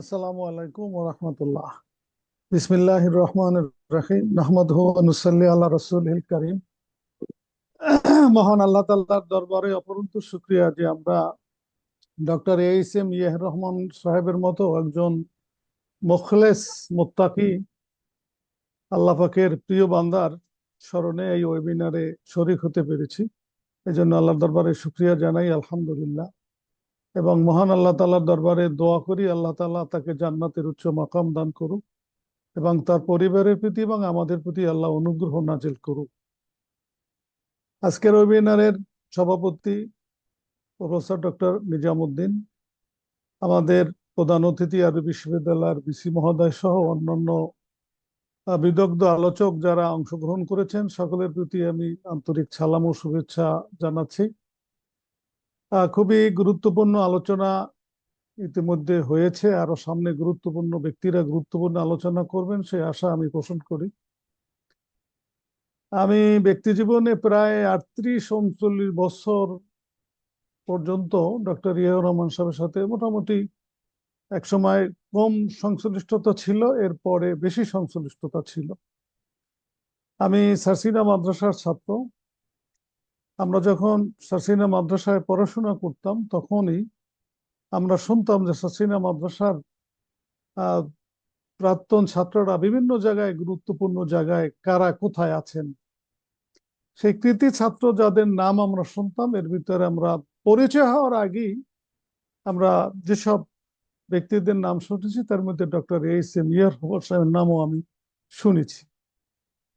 আসসালামু আলাইকুম ওয়া রাহমাতুল্লাহ। বিসমিল্লাহির রহমানির রহিম। নাহমাদুহু ওয়া নুসাল্লি আলা রাসূলিল কারীম। মহান আল্লাহ তাআলার দরবারে অপরন্ত শুকরিয়া যে আমরা doctor H M Yahir Rahman সাহেবের মতো একজন মুখলেস মুত্তাকি আল্লাহ পাকের প্রিয় বান্দার স্মরণে এই ওয়েবিনারে শরীক হতে পেরেছি। এই জন্য আল্লাহর দরবারে শুকরিয়া জানাই, আলহামদুলিল্লাহ। এবং মহান আল্লাহ তালার দরবারে দোয়া করি, আল্লাহ তালা তাকে জান্নাতের উচ্চ মাকাম দান করুক এবং তার পরিবারের প্রতি এবং আমাদের প্রতি আল্লাহ অনুগ্রহ নাজিল করুক। আজকের ওয়েবিনারের সভাপতি প্রফেসর ডক্টর নিজামুদ্দিন, আমাদের প্রধান অতিথি আরবি বিশ্ববিদ্যালয়ের বিসি মহোদয় সহ অন্যান্য বিদগ্ধ আলোচক যারা অংশগ্রহণ করেছেন, সকলের প্রতি আমি আন্তরিক সালাম ও শুভেচ্ছা জানাচ্ছি। খুবই গুরুত্বপূর্ণ আলোচনা ইতিমধ্যে হয়েছে। আরও সামনে গুরুত্বপূর্ণ, ব্যক্তিরা গুরুত্বপূর্ণ আলোচনা করবেন, সেই আশা আমি পোষণ করি। আমি ব্যক্তি জীবনে প্রায় আটত্রিশ, উনচল্লিশ বছর পর্যন্ত ডক্টর ইয়াউর রহমান সাহেবের সাথে মোটামুটি এক সময় কম সংশ্লিষ্টতা ছিল, এরপরে বেশি সংশ্লিষ্টতা ছিল। আমি সারসিনা মাদ্রাসার ছাত্র। আমরা যখন সাসিনা মাদ্রাসায় পড়াশোনা করতাম, তখনই আমরা শুনতাম যে সাসিনা মাদ্রাসার প্রাক্তন ছাত্ররা বিভিন্ন জায়গায় গুরুত্বপূর্ণ জায়গায় কারা কোথায় আছেন? সেই কৃতি ছাত্র যাদের নাম আমরা শুনতাম, এর ভিতরে আমরা পরিচয় হওয়ার আগেই আমরা যেসব ব্যক্তিদের নাম শুনেছি, তার মধ্যে ডক্টর এইচ এম ইয়ার সাহেবের নামও আমি শুনেছি।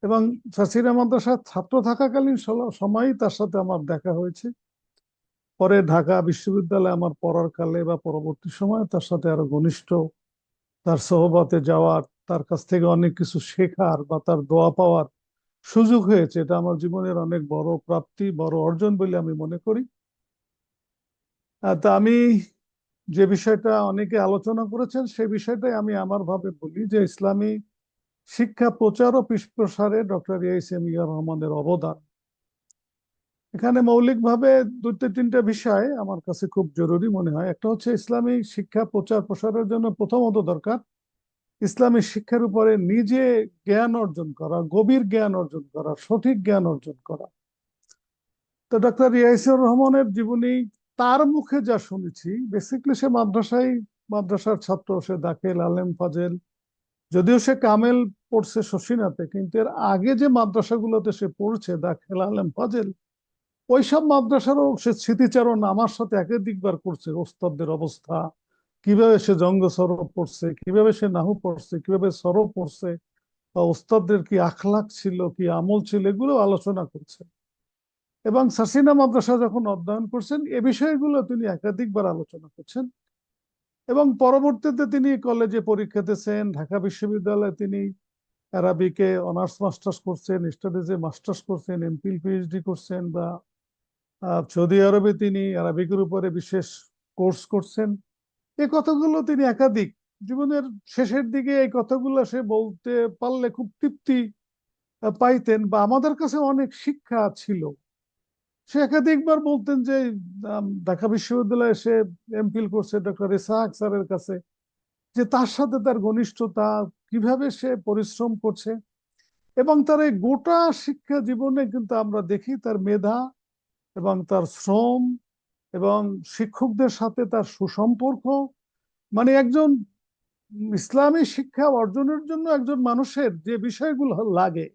এবং সাসিরা মাদ্রাসার ছাত্র থাকাকালীন সময়ই তার সাথে আমার দেখা হয়েছে। পরে ঢাকা বিশ্ববিদ্যালয়ে আমার পড়ার কালে বা পরবর্তী সময়ে তার সাথে আরও ঘনিষ্ঠ তার সহবাতে যাওয়ার, তার কাছ থেকে অনেক কিছু শেখার বা তার দোয়া পাওয়ার সুযোগ হয়েছে। এটা আমার জীবনের অনেক বড় প্রাপ্তি, বড় অর্জন বলে আমি মনে করি। তা আমি যে বিষয়টা অনেকে আলোচনা করেছেন সেই বিষয়টাই আমি আমার ভাবে বলি যে ইসলামী শিক্ষা, প্রচার ও প্রসারে ডক্টর এইস এম রহমানের অবদান। এখানে মৌলিকভাবে দুটো তিনটা বিষয় আমার কাছে খুব জরুরি মনে হয়। একটা হচ্ছে ইসলামী শিক্ষা, প্রচার, প্রসারের জন্য প্রথমত দরকার ইসলামী শিক্ষার উপরে নিজে জ্ঞান অর্জন করা, গভীর জ্ঞান অর্জন করা, সঠিক জ্ঞান অর্জন করা। তো ডক্টর ইয়াইসুর রহমানের জীবনী, তার মুখে যা শুনেছি বেসিকলি সে মাদ্রাসায়, মাদ্রাসার ছাত্র, সে দাখিল, আলেম, ফাজেল, যদিও সে কামেল পড়ছে শশীনাতে কিন্তু এর আগে যে মাদ্রাসাগুলোতে সে পড়ছে দাখিল আলেম ফাজেল, ওইসব মাদ্রাসারও সে স্মৃতিচারণ আমার সাথে একাধিকবার করছে, ওস্তাদদের অবস্থা, কীভাবে সে জঙ্গ সরব পড়ছে, কীভাবে সে নাহু পড়ছে, কীভাবে সরব পড়ছে, বা ওস্তাদদের কি আখলাখ ছিল, কি আমল ছিল এগুলো আলোচনা করছে। এবং সাসিনা মাদ্রাসা যখন অধ্যয়ন করছেন, এ বিষয়গুলো তিনি একাধিকবার আলোচনা করছেন। এবং পরবর্তীতে তিনি কলেজে পরীক্ষা দিয়েছেন, ঢাকা বিশ্ববিদ্যালয়ে তিনি অ্যারাবিকে অনার্স মাস্টার্স করছেন স্টাডিজে মাস্টার্স করছেন এমপিল পিএইচডি করছেন বা সৌদি আরবে তিনি অ্যারাবিকের উপরে বিশেষ কোর্স করছেন। এই কথাগুলো তিনি একাধিক, জীবনের শেষের দিকে এই কথাগুলো সে বলতে পারলে খুব তৃপ্তি পাইতেন বা আমাদের কাছে অনেক শিক্ষা ছিল। সে একাধিকবার বলতেন যে ঢাকা বিশ্ববিদ্যালয়ে সে এমফিল করছে, ডক্টর ইসাহাক স্যারের কাছে, যে তার সাথে তার ঘনিষ্ঠতা কীভাবে সে পরিশ্রম করছে? এবং তার এই গোটা শিক্ষা জীবনে কিন্তু আমরা দেখি তার মেধা এবং তার শ্রম এবং শিক্ষকদের সাথে তার সুসম্পর্ক। মানে একজন ইসলামী শিক্ষা অর্জনের জন্য একজন মানুষের যে বিষয়গুলো লাগে,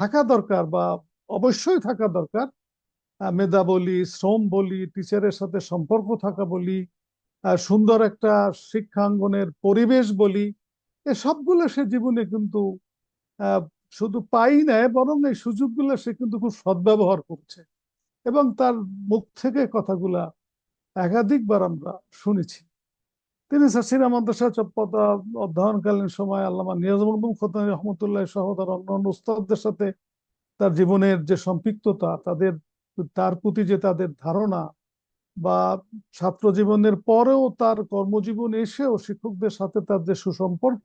থাকা দরকার বা অবশ্যই থাকা দরকার মেধা বলি, শ্রম বলি, টিচারের সাথে সম্পর্ক থাকা বলি সুন্দর একটা শিক্ষাঙ্গনের পরিবেশ বলি এ সবগুলো সে জীবনে কিন্তু শুধু পাই নেয় বরং এই সুযোগগুলো সে কিন্তু খুব সদ্ব্যবহার করছে। এবং তার মুখ থেকে কথাগুলা একাধিকবার আমরা শুনেছি। তিনি সাসিরা মাদ্রাসা চপ্পতা অধ্যয়নকালীন সময় আল্লামা নিয়াজমুল খতানি রহমতুল্লাহ সহ তার অন্যান্য উস্তাদদের সাথে তার জীবনের যে সম্পৃক্ততা, তাদের, তার প্রতি যে তাদের ধারণা বা ছাত্র জীবনের পরেও তার কর্মজীবন এসেও শিক্ষকদের সাথে তার যে সুসম্পর্ক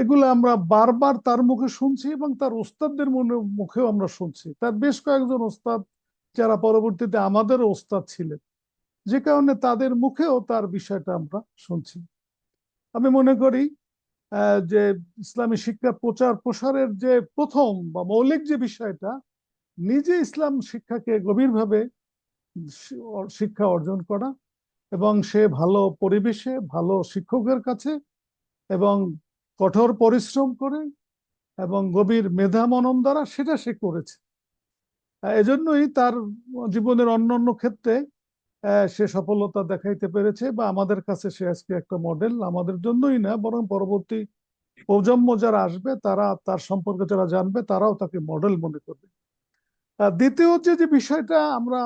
এগুলো আমরা বারবার তার মুখে শুনছি এবং তার ওস্তাদদের মনে, মুখেও আমরা শুনছি। তার বেশ কয়েকজন ওস্তাদ যারা পরবর্তীতে আমাদেরও ওস্তাদ ছিলেন, যে কারণে তাদের মুখেও তার বিষয়টা আমরা শুনছি। আমি মনে করি যে ইসলামী শিক্ষা প্রচার প্রসারের যে প্রথম বা মৌলিক যে বিষয়টা, নিজে ইসলাম শিক্ষাকে গভীরভাবে শিক্ষা অর্জন করা এবং সে ভালো পরিবেশে ভালো শিক্ষকের কাছে এবং কঠোর পরিশ্রম করে এবং গভীর মেধা মনন দ্বারা সেটা সে করেছে। এজন্যই তার জীবনের অন্যান্য ক্ষেত্রে আহ, সে সফলতা দেখাইতে পেরেছে বা আমাদের কাছে সে আজকে একটা মডেল আমাদের জন্যই না বরং পরবর্তী প্রজন্ম যারা আসবে তারা তার সম্পর্কে যারা জানবে তারাও তাকে মডেল মনে করবে। দ্বিতীয় যে যে বিষয়টা আমরা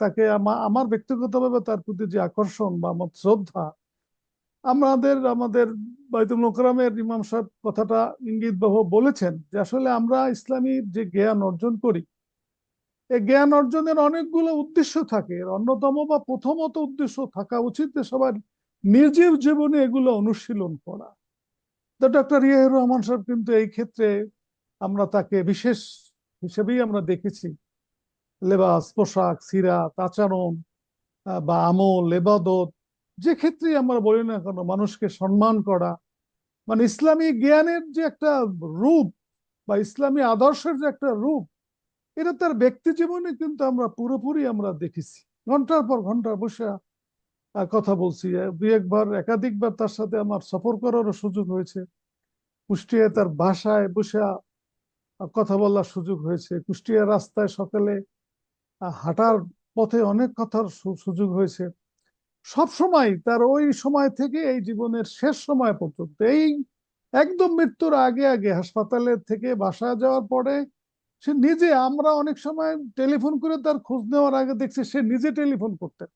তাকে আমা- আমার ব্যক্তিগতভাবে তার প্রতি যে আকর্ষণ বা আমার শ্রদ্ধা, আমাদের আমাদের বাইতুল মোকরামের ইমাম সাহেব কথাটা ইঙ্গিত বাহ বলেছেন যে আসলে আমরা ইসলামী যে জ্ঞান অর্জন করি এই জ্ঞান অর্জনের অনেকগুলো উদ্দেশ্য থাকে। অন্যতম বা প্রথমত উদ্দেশ্য থাকা উচিত যে সবার নিজের জীবনে এগুলো অনুশীলন করা। তো ডক্টর ইয়াহির রহমান সাহেব কিন্তু এই ক্ষেত্রে আমরা তাকে বিশেষ হিসেবেই আমরা দেখেছি। লেবাস, পোশাক সিরাত আচরণ বা আমল, এবাদত, যে ক্ষেত্রে আমরা বলি না কেন, মানুষকে সম্মান করা। মানে ইসলামী জ্ঞানের যে একটা রূপ বা ইসলামী আদর্শের যে একটা রূপ, এটা তার ব্যক্তি জীবনে কিন্তু আমরা পুরোপুরি আমরা দেখেছি। ঘণ্টার পর ঘণ্টা বসে কথা বলছি। দুই একবার একাধিকবার তার সাথে আমার সফর করারও সুযোগ হয়েছে। কুষ্টিয়ায় তার বাসায় বসে কথা বলার সুযোগ হয়েছে। কুষ্টিয়া রাস্তায় সকালে হাঁটার পথে অনেক কথার সুযোগ হয়েছে। সব সময় তার ওই সময় থেকে এই জীবনের শেষ সময় পর্যন্ত, এই একদম মৃত্যুর আগে আগে হাসপাতালের থেকে বাসায় যাওয়ার পরে সে নিজে, আমরা অনেক সময় টেলিফোন করে তার খোঁজ নেওয়ার আগে দেখছি সে নিজে টেলিফোন করতেন।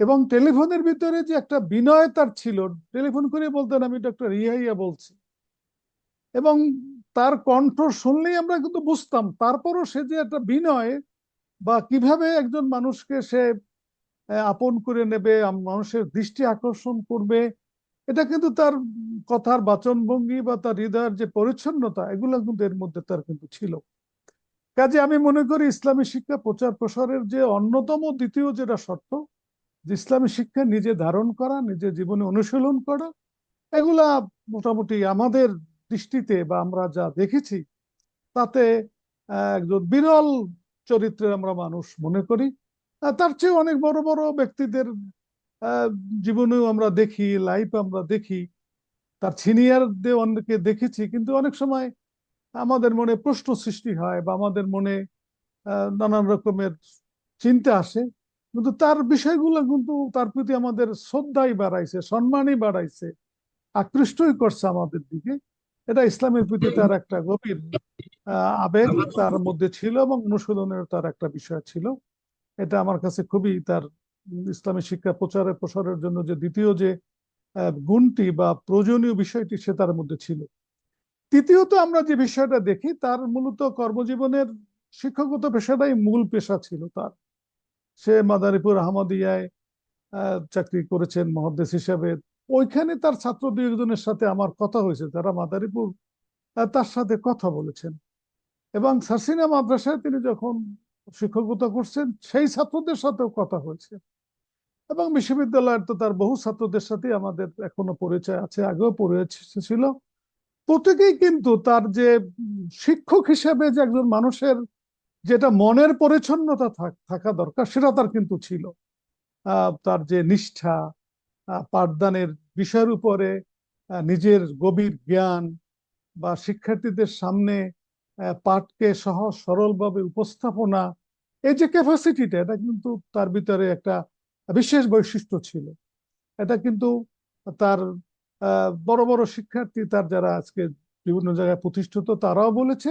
এবং টেলিফোনের ভিতরে যে একটা বিনয় তার ছিল, টেলিফোন করে বলতেন, আমি ডক্টর ইহাইয়া বলছি। এবং তার কণ্ঠ শুনলেই আমরা কিন্তু বুঝতাম। তারপরও সে যে একটা বিনয় বা কীভাবে একজন মানুষকে সে আপন করে নেবে মানুষের দৃষ্টি আকর্ষণ করবে, এটা কিন্তু তার কথার বাচনভঙ্গি বা তার হৃদয়ের যে পরিচ্ছন্নতা, এগুলো কিন্তু এর মধ্যে তার কিন্তু ছিল। কাজে আমি মনে করি ইসলামী শিক্ষা প্রচার প্রসারের যে অন্যতম দ্বিতীয় যেটা শর্ত, যে ইসলামী শিক্ষা নিজে ধারণ করা নিজে জীবনে অনুশীলন করা, এগুলা মোটামুটি আমাদের দৃষ্টিতে বা আমরা যা দেখেছি, তাতে একজন বিরল চরিত্রের আমরা মানুষ মনে করি। তার চেয়ে অনেক বড় বড় ব্যক্তিদের জীবনেও আমরা দেখি লাইফ আমরা দেখি। তার সিনিয়রদের অনেকে দেখেছি, কিন্তু অনেক সময় আমাদের মনে প্রশ্ন সৃষ্টি হয় বা আমাদের মনে নানান রকমের চিন্তা আসে। কিন্তু তার বিষয়গুলো কিন্তু তার প্রতি আমাদের শ্রদ্ধাই বাড়াইছে, সম্মানই বাড়াইছে, আকৃষ্টই করছে আমাদের দিকে। এটা ইসলামের প্রতি তার একটা গভীর আবেগ তার মধ্যে ছিল এবং অনুশীলনের তার একটা বিষয় ছিল। এটা আমার কাছে খুবই তার ইসলামী শিক্ষা প্রচারের প্রসারের জন্য যে দ্বিতীয় যে গুণটি বা প্রয়োজনীয় বিষয়টি সে তার মধ্যে ছিল। তৃতীয়ত আমরা যে বিষয়টা দেখি তার মূলত কর্মজীবনের শিক্ষকতা পেশাটাই মূল পেশা ছিল তার। সে মাদারীপুর আহমদিয়ায় আহ, চাকরি করেছেন মহাদ্দেশ হিসাবে। ওইখানে তার ছাত্র দুই একজনের সাথে আমার কথা হয়েছে যারা মাদারীপুর তার সাথে কথা বলেছেন। এবং সারসিনা মাদ্রাসায় তিনি যখন শিক্ষকতা করছেন, সেই ছাত্রদের সাথেও কথা হয়েছে। এবং বিশ্ববিদ্যালয়ের তো তার বহু ছাত্রদের সাথে আমাদের এখনও পরিচয় আছে, আগেও পরিচয় ছিল। প্রত্যেকেই কিন্তু তার যে শিক্ষক হিসেবে যে একজন মানুষের যেটা মনের পরিচ্ছন্নতা থাক- দরকার, সেটা তার কিন্তু ছিল। তার যে নিষ্ঠা পাঠদানের বিষয়ের উপরে নিজের গভীর জ্ঞান বা শিক্ষার্থীদের সামনে পাঠকে সহজ সরলভাবে উপস্থাপনা, এই যে ক্যাপাসিটিটা এটা কিন্তু তার ভিতরে একটা বিশেষ বৈশিষ্ট্য ছিল। এটা কিন্তু তার বড় বড় শিক্ষার্থী, তার যারা আজকে বিভিন্ন জায়গায় প্রতিষ্ঠিত, তারাও বলেছে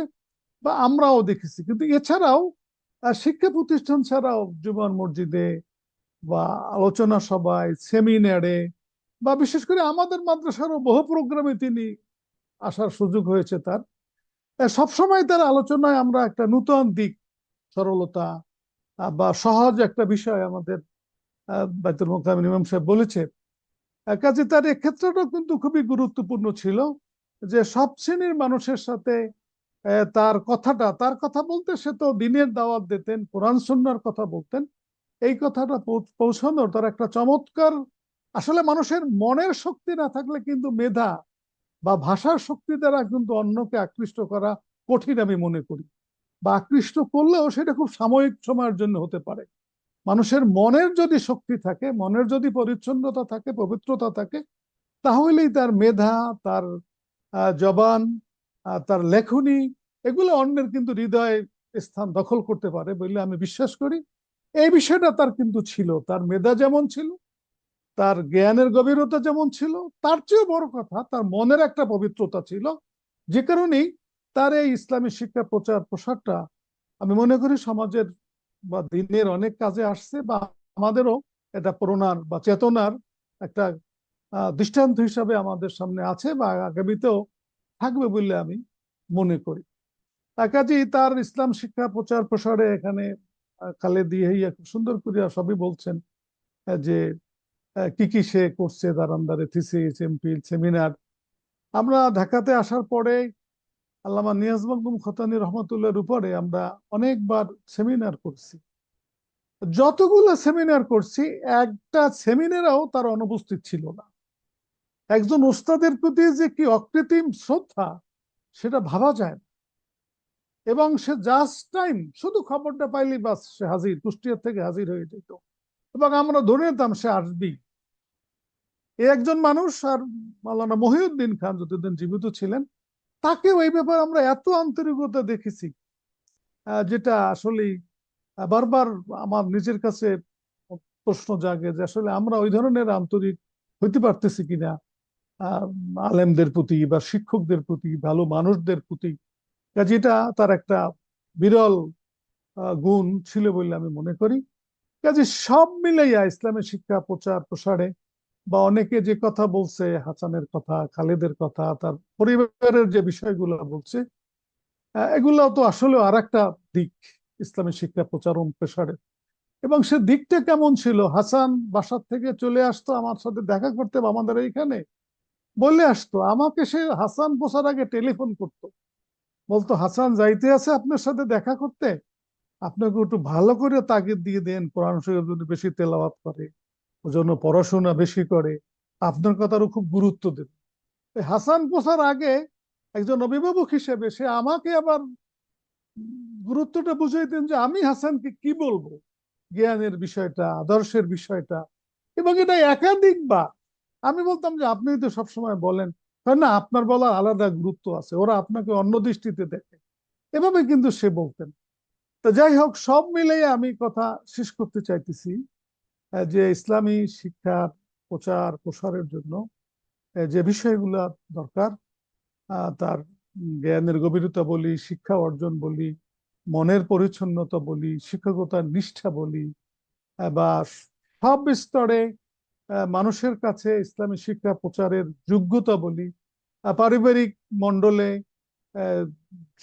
বা আমরাও দেখেছি। কিন্তু এছাড়াও শিক্ষা প্রতিষ্ঠান ছাড়াও জুমান মসজিদে বা আলোচনা সভায় সেমিনারে বা বিশেষ করে আমাদের মাদ্রাসারও বহু প্রোগ্রামে তিনি আসার সুযোগ হয়েছে তার। সবসময় তার আলোচনায় আমরা একটা নূতন দিক, সরলতা বা সহজ একটা বিষয় আমাদের বাইতুল ইমাম সাহেব বলেছে। কাজে তার এক্ষেত্রটাও কিন্তু খুবই গুরুত্বপূর্ণ ছিল যে সব শ্রেণির মানুষের সাথে তার কথাটা, তার কথা বলতে সে তো দিনের দাওয়াত দিতেন, কোরআন সুন্নাহর কথা বলতেন। এই কথাটা পৌঁছানোর তার একটা চমৎকার, আসলে মানুষের মনের শক্তি না থাকলে কিন্তু মেধা বা ভাষার শক্তি দ্বারা কিন্তু অন্যকে আকৃষ্ট করা কঠিন আমি মনে করি। বা আকৃষ্ট করলেও সেটা খুব সাময়িক সময়ের জন্য হতে পারে। মানুষের মনের যদি শক্তি থাকে, মনের যদি পরিচ্ছন্নতা থাকে, পবিত্রতা থাকে, তাহলেই তার মেধা, তার জবান তার লেখনী, এগুলো অন্যের কিন্তু হৃদয়ে স্থান দখল করতে পারে বলে আমি বিশ্বাস করি। এই বিষয়টা তার কিন্তু ছিল। তার মেধা যেমন ছিল, তার জ্ঞানের গভীরতা যেমন ছিল, তার চেয়েও বড় কথা, তার মনের একটা পবিত্রতা ছিল। যে কারণেই তার এই ইসলামী শিক্ষা প্রচার প্রসারটা আমি মনে করি সমাজের বা দিনের অনেক কাজে আসছে বা আমাদেরও এটা প্রণার বা চেতনার একটা দৃষ্টান্ত হিসাবে আমাদের সামনে আছে বা আগামীতেও থাকবে বলে আমি মনে করি। কাজেই তার ইসলাম শিক্ষা প্রচার প্রসারে এখানে খালেদ ইহিয়া খুব সুন্দর করিয়া সবই বলছেন যে কি কি সে করছে তার আন্ডারে থিসিস এমপিল সেমিনার আমরা ঢাকাতে আসার পরে আল্লামা নিয়াজ মখদুম খতানি রহমতুল্লাহর উপরে আমরা অনেকবার সেমিনার করছি। যতগুলো সেমিনার করছি, একটা সেমিনারও তার অনুপস্থিত ছিল না। একজন ওস্তাদের প্রতি যে কি অকৃত্রিম শ্রদ্ধা, সেটা ভাবা যায় না। এবং সে জাস্ট টাইম শুধু খবরটা পাইলি বাস সে হাজির কুষ্টিয়ার থেকে হাজির হয়ে যেত। এবং আমরা ধরে নিতাম সে আসবেই একজন মানুষ আর মাওলানা মহিউদ্দিন খান যতদিন জীবিত ছিলেন তাকেও এই ব্যাপারে আমরা এত আন্তরিকতা দেখেছি যেটা আসলেই আহ, বারবার আমার নিজের কাছে প্রশ্ন জাগে যে আসলে আমরা ওই ধরনের আন্তরিক হইতে পারতেছি কিনা আলেমদের প্রতি বা শিক্ষকদের প্রতি ভালো মানুষদের প্রতি। কাজে এটা তার একটা বিরল গুণ ছিল বলে আমি মনে করি। কাজে সব মিলাইয়া ইসলামের শিক্ষা, প্রচার, প্রসারে বা অনেকে যে কথা বলছে, হাসানের কথা, খালেদের কথা, তার পরিবারের যে বিষয়গুলো বলছে এগুলো তো আসলে আর একটা দিক ইসলামী শিক্ষা প্রচারণ প্রসারে। এবং সে দিকটা কেমন ছিল? হাসান বাসার থেকে চলে আসতো, আমার সাথে দেখা করতে আমাদের এইখানে? বলে আসতো, আমাকে সে হাসান বসার আগে টেলিফোন করতো। বলতো, হাসান, যাইতে আছে আপনার সাথে দেখা করতে? আপনাকে একটু ভালো করে তাগিদ দিয়ে দেন, কোরআন শরীফ যদি বেশি তেলাওয়াত করে জন্য পড়াশোনা বেশি করে। আপনার কথারও খুব গুরুত্ব দেন হাসান পোষার আগে একজন অভিভাবক হিসেবে সে আমাকে আবার গুরুত্বটা বুঝাইতেন যে আমি হাসানকে কি বলব? জ্ঞানের বিষয়টা, আদর্শের বিষয়টা, এবং এটা একাধিকবার। আমি বলতাম যে আপনি তো সবসময় বলেন "হয় না? আপনার বলার আলাদা গুরুত্ব আছে। ওরা আপনাকে অন্য দৃষ্টিতে দেখে। এভাবে কিন্তু সে বলতেন। তো যাই হোক, সব মিলে আমি কথা শেষ করতে চাইতেছি যে ইসলামী শিক্ষার প্রচার প্রসারের জন্য যে বিষয়গুলো দরকার তার জ্ঞানের গভীরতা বলি, শিক্ষা অর্জন বলি, মনের পরিচ্ছন্নতা বলি, শিক্ষকতার নিষ্ঠা বলি বা সব স্তরে মানুষের কাছে ইসলামী শিক্ষা প্রচারের যোগ্যতা বলি পারিবারিক মণ্ডলে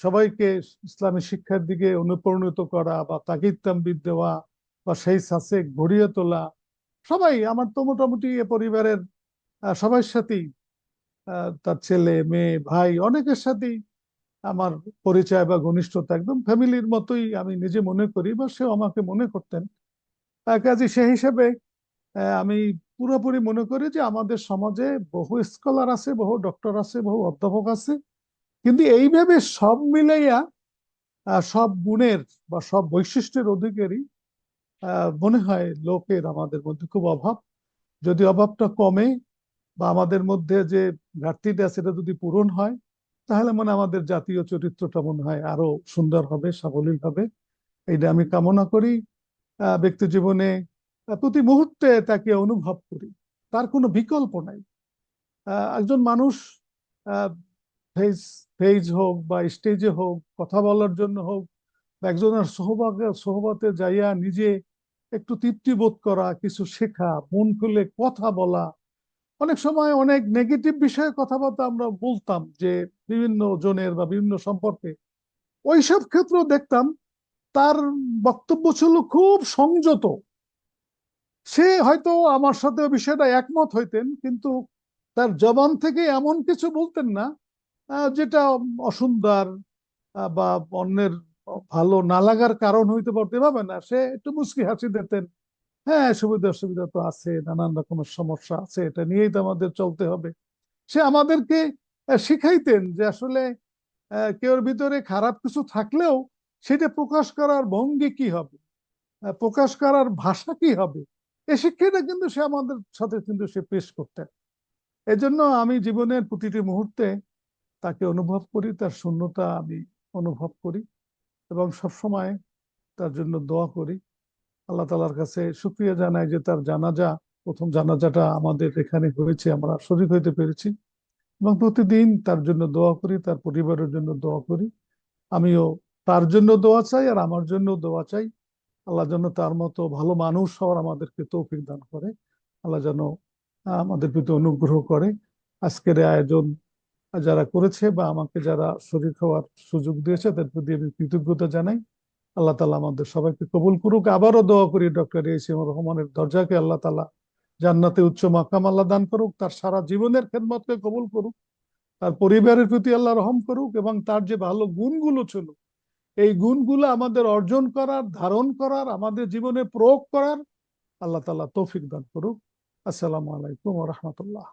সবাইকে ইসলামী শিক্ষার দিকে অনুপ্রাণিত করা বা তাগিদ তাম্বিদ দেওয়া বা সেই সাসে গড়িয়ে তোলা, সবাই, আমার তো মোটামুটি এ পরিবারের সবার সাথেই তার ছেলে, মেয়ে, ভাই, অনেকের সাথেই আমার পরিচয় বা ঘনিষ্ঠতা একদম ফ্যামিলির মতোই আমি নিজে মনে করি বা সেও আমাকে মনে করতেন। কাজে সেই হিসেবে আমি পুরোপুরি মনে করি যে আমাদের সমাজে বহু স্কলার আছে, বহু ডক্টর আছে, বহু অধ্যাপক আছে। কিন্তু এইভাবে সব মিলাইয়া সব গুণের বা সব বৈশিষ্ট্যের অধিকারী মনে হয় লোকের আমাদের মধ্যে খুব অভাব। যদি অভাবটা কমে বা আমাদের মধ্যে যে ঘাটতিটা সেটা যদি পূরণ হয়, তাহলে মনে আমাদের জাতীয় চরিত্রটা মনে হয় আরও সুন্দর হবে, সাবলীল হবে। এইটা আমি কামনা করি। ব্যক্তি জীবনে প্রতি মুহূর্তে তাকে অনুভব করি। তার কোনো বিকল্প নাই। একজন মানুষ ফেজ ফেজ হোক বা স্টেজে হোক, কথা বলার জন্য হোক, বা একজনের সহবাগে, সহবতে যাইয়া নিজে একটু তৃপ্তি বোধ করা, কিছু শেখা, মন খুলে কথা বলা। অনেক সময় অনেক নেগেটিভ বিষয়ে কথাবার্তা আমরা বলতাম যে বিভিন্ন জনের বা বিভিন্ন সম্পর্কে। ওইসব ক্ষেত্রেও দেখতাম, তার বক্তব্য ছিল খুব সংযত। সে হয়তো আমার সাথে বিষয়টা একমত হইতেন, কিন্তু তার জবান থেকে এমন কিছু বলতেন না যেটা অসুন্দর বা অন্যের ভালো না লাগার কারণ হইতে পারতে পারবে না। সে একটু মুচকি হাসি দিতেন হ্যাঁ সুবিধা অসুবিধা তো আছে, নানান রকমের সমস্যা আছে, এটা নিয়েই তো আমাদের চলতে হবে। সে আমাদেরকে শিখাইতেন যে আসলে কেউর ভিতরে খারাপ কিছু থাকলেও সেটা প্রকাশ করার ভঙ্গি কি হবে? প্রকাশ করার ভাষা কি হবে? এই শিক্ষাটা কিন্তু সে আমাদের সাথে কিন্তু সে পেশ করতেন। এজন্য আমি জীবনের প্রতিটি মুহূর্তে তাকে অনুভব করি, তার শূন্যতা আমি অনুভব করি এবং সবসময় তার জন্য দোয়া করি। আল্লাহ তালার কাছে শুক্রিয়া জানাই যে তার জানাজা, প্রথম জানাজাটা আমাদের এখানে হয়েছে, আমরা শরীর হইতে পেরেছি এবং প্রতিদিন তার জন্য দোয়া করি, তার পরিবারের জন্য দোয়া করি। আমিও তার জন্য দোয়া চাই আর আমার জন্য দোয়া চাই। আল্লাহ যেন তার মতো ভালো মানুষ হওয়ার আমাদেরকে তৌফিক দান করে। আল্লাহ যেন আমাদের প্রতি অনুগ্রহ করে। আজকের আয়োজন যারা করেছে বা আমাকে যারা শরীর হওয়ার সুযোগ দিয়েছে, তাদের প্রতি আমি কৃতজ্ঞতা জানাই। আল্লাহ তালা আমাদের সবাইকে কবুল করুক। আবারও দোয়া করি ডক্টর এসিম রহমানের দরজাকে আল্লাহ তালা জান্নাতে উচ্চ মাকাম আল্লাহ দান করুক, তার সারা জীবনের খেদমতকে কবুল করুক, তার পরিবারের প্রতি আল্লাহ রহম করুক এবং তার যে ভালো গুণগুলো ছিল এই গুণগুলো আমাদের অর্জন করার, ধারণ করার, আমাদের জীবনে প্রয়োগ করার, আল্লাহ তালা তৌফিক দান করুক। আসসালামু আলাইকুম রহমতুল্লাহ।